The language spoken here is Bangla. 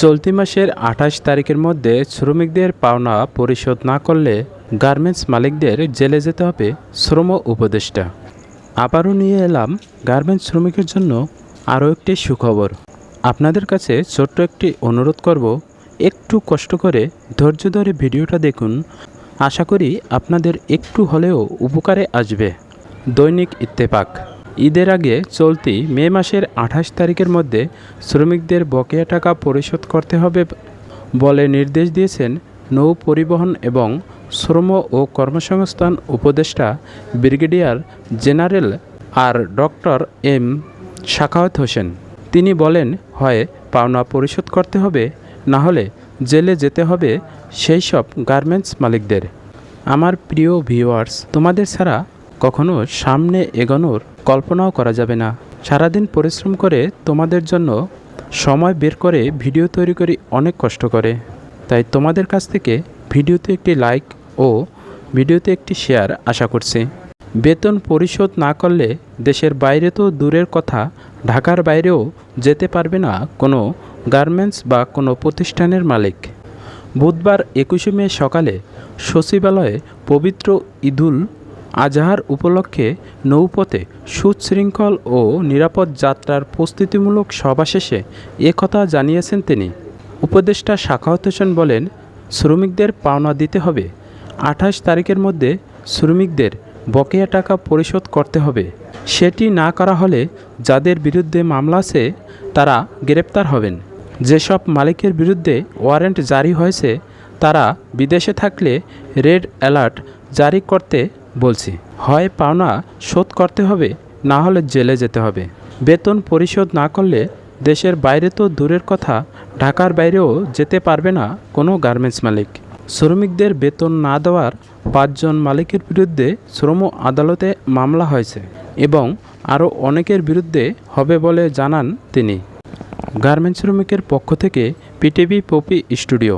চলতি মাসের আঠাশ তারিখের মধ্যে শ্রমিকদের পাওনা পরিশোধ না করলে গার্মেন্টস মালিকদের জেলে যেতে হবে শ্রম উপদেষ্টা। আবারও নিয়ে এলাম গার্মেন্টস শ্রমিকের জন্য আরও একটি সুখবর। আপনাদের কাছে ছোট্ট একটি অনুরোধ করব, একটু কষ্ট করে ধৈর্য ধরে ভিডিওটা দেখুন। আশা করি আপনাদের একটু হলেও উপকারে আসবে। দৈনিক ইত্তেফাক। ঈদের আগে চলতি মে মাসের আঠাশ তারিখের মধ্যে শ্রমিকদের বকেয়া টাকা পরিশোধ করতে হবে বলে নির্দেশ দিয়েছেন নৌ পরিবহন এবং শ্রম ও কর্মসংস্থান উপদেষ্টা ব্রিগেডিয়ার জেনারেল আর ডক্টর এম শাখাওয়াত হোসেন। তিনি বলেন, হয়, পাওনা পরিশোধ করতে হবে, না হলে জেলে যেতে হবে সেই সব গার্মেন্টস মালিকদের। আমার প্রিয় ভিউয়ার্স, তোমাদের ছাড়া কখনো সামনে এগোনোর কল্পনাও করা যাবে না। সারাদিন পরিশ্রম করে তোমাদের জন্য সময় বের করে ভিডিও তৈরি করি অনেক কষ্ট করে। তাই তোমাদের কাছ থেকে ভিডিওতে একটি লাইক ও ভিডিওতে একটি শেয়ার আশা করছি। বেতন পরিশোধ না করলে দেশের বাইরে তো দূরের কথা, ঢাকার বাইরেও যেতে পারবে না কোনো গার্মেন্টস বা কোনো প্রতিষ্ঠানের মালিক। বুধবার একুশে মে সকালে সচিবালয়ে পবিত্র ঈদুল আজহার উপলক্ষে নৌপথে সুশৃঙ্খল ও নিরাপদ যাত্রার প্রস্তুতিমূলক সভা শেষে একথা জানিয়েছেন তিনি। উপদেষ্টা শাখাওয়াত হোসেন বলেন, শ্রমিকদের পাওনা দিতে হবে। আঠাশ তারিখের মধ্যে শ্রমিকদের বকেয়া টাকা পরিশোধ করতে হবে। সেটি না করা হলে যাদের বিরুদ্ধে মামলা আছে, তারা গ্রেপ্তার হবেন। যেসব মালিকের বিরুদ্ধে ওয়ারেন্ট জারি হয়েছে, তারা বিদেশে থাকলে রেড অ্যালার্ট জারি করতে বলছি, হয় পাওনা শোধ করতে হবে, না হলে জেলে যেতে হবে। বেতন পরিশোধ না করলে দেশের বাইরে তো দূরের কথা, ঢাকার বাইরেও যেতে পারবে না কোনো গার্মেন্টস মালিক। শ্রমিকদের বেতন না দেওয়ার পাঁচজন মালিকের বিরুদ্ধে শ্রম আদালতে মামলা হয়েছে এবং আরও অনেকের বিরুদ্ধে হবে বলে জানান তিনি। গার্মেন্টস শ্রমিকের পক্ষ থেকে পিটিভি পপি স্টুডিও।